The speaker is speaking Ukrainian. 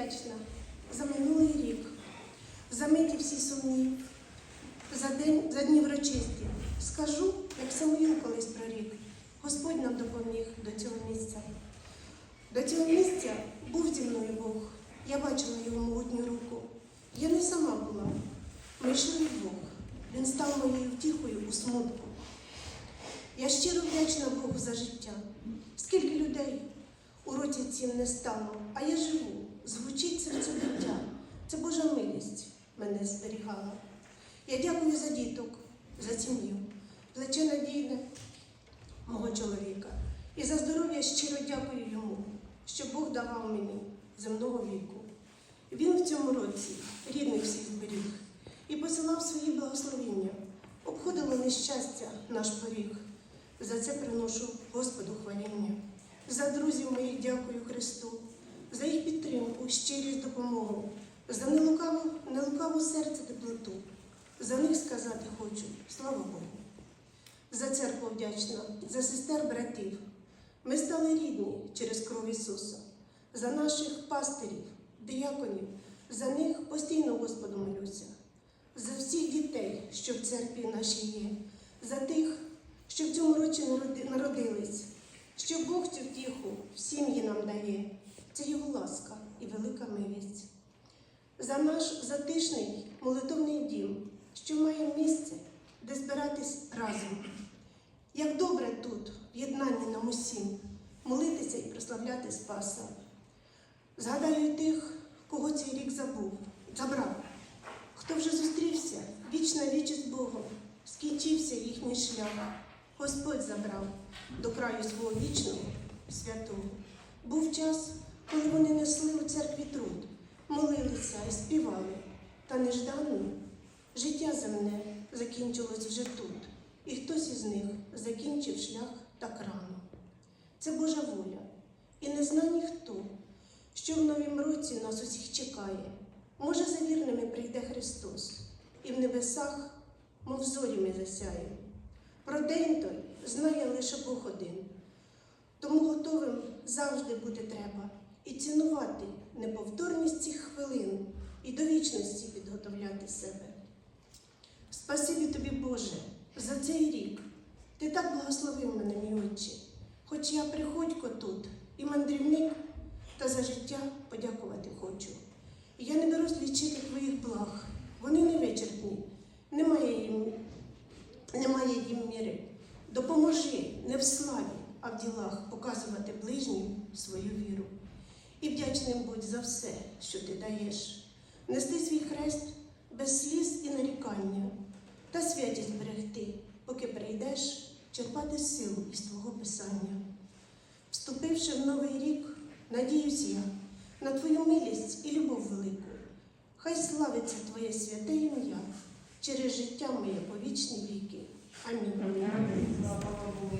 Вдячна за минулий рік, за миті всі сумні, за день, за дні врочисті. Скажу, як Самуїл колись прорік, Господь нам допоміг до цього місця. До цього місця був зі мною Бог. Я бачила його могутню руку. Я не сама була. Ми йшли вдвох. Він став моєю втіхою у смутку. Я щиро вдячна Богу за життя. Скільки людей у роті цім не стало, а я живу, звучить серце дитя. Це Божа милість мене зберігала. Я дякую за діток, за сім'ю, плече надійне мого чоловіка. І за здоров'я щиро дякую йому, що Бог давав мені земного віку. Він в цьому році рідних всіх зберіг і посилав свої благословіння, обходило нещастя наш поріг. За це приношу Господу хваління. За друзів моїх дякую Христу, за їх підтримку, щирість, допомогу, за нелукаву, нелукаву серце теплоту. За них сказати хочу, слава Богу. За церкву вдячна, за сестер братів. Ми стали рідні через кров Ісуса, за наших пастирів, дияконів, за них постійно Господу молюся, за всіх дітей, що в церкві нашій є, за тих, що в цьому році народились, що Бог цю втіху в сім'ї нам дає. Це Його ласка і велика милість. За наш затишний молитовний дім, що має місце, де збиратись разом. Як добре тут, в єднанні нам усім, молитися і прославляти Спаса. Згадаю тих, кого цей рік забув, забрав, хто вже зустрівся віч на віч з Богом, скінчився їхній шлях. Господь забрав до краю свого вічного святого. Був час, коли вони несли у церкві труд, молилися і співали, та нежданно життя земне закінчилось вже тут, і хтось із них закінчив шлях так рано. Це Божа воля, і не зна ніхто, що в новім році нас усіх чекає. Може, за вірними прийде Христос, і в небесах, мов зорі ми засяємо. Про день той знає лише Бог один. Тому готовим завжди бути треба і цінувати неповторність цих хвилин і до вічності підготовляти себе. Спасибі тобі, Боже, за цей рік. Ти так благословив мене, мій отче. Хоч я приходько тут і мандрівник, та за життя подякувати хочу. Я не берусь лічити твоїх благ. Вони не вичерпні, немає їм. Допоможи не в славі, а в ділах показувати ближнім свою віру. І вдячним будь за все, що ти даєш. Нести свій хрест без сліз і нарікання, та святість берегти, поки прийдеш черпати силу із Твого Писання. Вступивши в новий рік, надіюсь я на Твою милість і любов велику. Хай славиться Твоє святе ім'я через життя моє по вічні віки. Амінь. Слава Богу.